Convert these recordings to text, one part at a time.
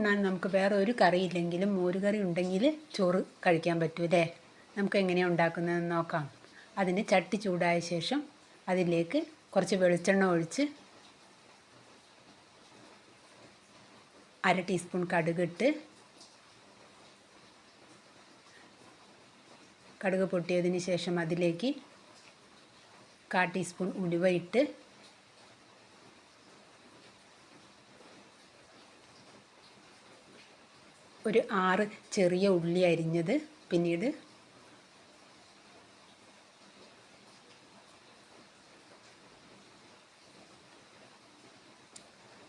ചോറുണ്ണാൻ നമുക്ക് വേറെ ഒരു കറി ഇല്ലെങ്കിലും മോരുകറി ഉണ്ടെങ്കിൽ ചോറ് കഴിക്കാൻ പറ്റൂലേ? നമുക്ക് എങ്ങനെയാണ് ഉണ്ടാക്കുന്നതെന്ന് നോക്കാം. അതിന് ചട്ടി ചൂടായ ശേഷം അതിലേക്ക് കുറച്ച് വെളിച്ചെണ്ണ ഒഴിച്ച് അര ടീസ്പൂൺ കടുകിട്ട് കടുക് പൊട്ടിയതിന് ശേഷം അതിലേക്ക് കാ ടീസ്പൂൺ ഉലുവ ഇട്ട് ഒരു ആറ് ചെറിയ ഉള്ളി അരിഞ്ഞത്. പിന്നീട്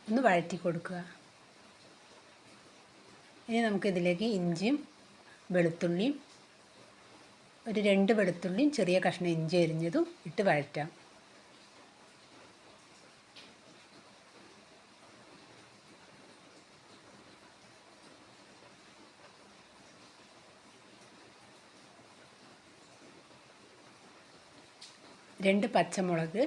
ഒന്ന് വഴറ്റി കൊടുക്കുക. ഇനി നമുക്കിതിലേക്ക് ഇഞ്ചിയും വെളുത്തുള്ളിയും ഒരു രണ്ട് വെളുത്തുള്ളിയും ചെറിയ കഷ്ണം ഇഞ്ചി അരിഞ്ഞതും ഇട്ട് വഴറ്റാം. രണ്ട് പച്ചമുളക്.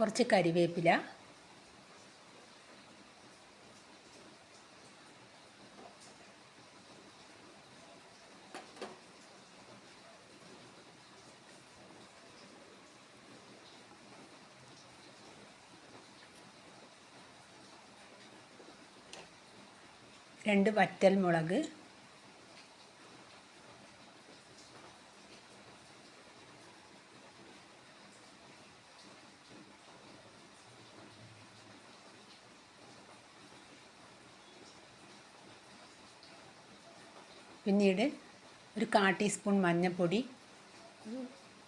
കുറച്ച് കരിവേപ്പില. രണ്ട് വറ്റൽ മുളക്. പിന്നീട് ഒരു കാ ടീസ്പൂൺ മഞ്ഞൾപ്പൊടി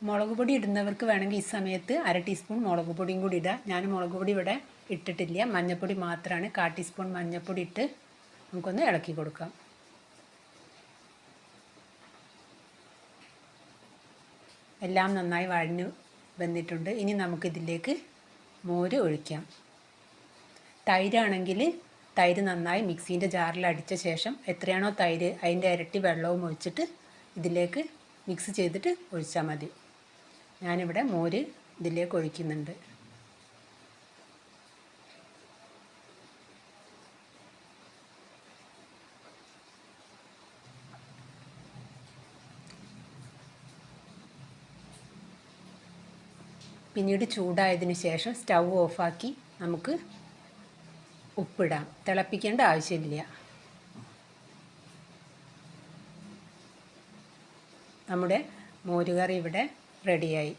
മുളക് പൊടി ഇടുന്നവർക്ക് വേണമെങ്കിൽ ഈ സമയത്ത് അര ടീസ്പൂൺ മുളക് പൊടിയും കൂടി ഇടാം. ഞാൻ മുളക് പൊടി ഇവിടെ ഇട്ടിട്ടില്ല. മഞ്ഞൾപ്പൊടി മാത്രമാണ്. കാ ടീസ്പൂൺ മഞ്ഞൾപ്പൊടി ഇട്ട് നമുക്കൊന്ന് ഇളക്കി കൊടുക്കാം. എല്ലാം നന്നായി വഴഞ്ഞു വന്നിട്ടുണ്ട്. ഇനി നമുക്കിതിലേക്ക് മോര് ഒഴിക്കാം. തൈരാണെങ്കിൽ തൈര് നന്നായി മിക്സീന്റെ ജാറിൽ അടിച്ച ശേഷം എത്രയാണോ തൈര് അതിന്റെ ഇരട്ടി വെള്ളവും ഒഴിച്ചിട്ട് ഇതിലേക്ക് മിക്സ് ചെയ്തിട്ട് ഒഴിച്ചാൽ മതി. ഞാനിവിടെ മോര് ഇതിലേക്ക് ഒഴിക്കുന്നുണ്ട്. പിന്നീട് ചൂടായതിനു ശേഷം സ്റ്റൗ ഓഫാക്കി നമുക്ക് ഉപ്പിടാം. തിളപ്പിക്കേണ്ട ആവശ്യമില്ല. നമ്മുടെ മോരുകറി ഇവിടെ റെഡിയായി.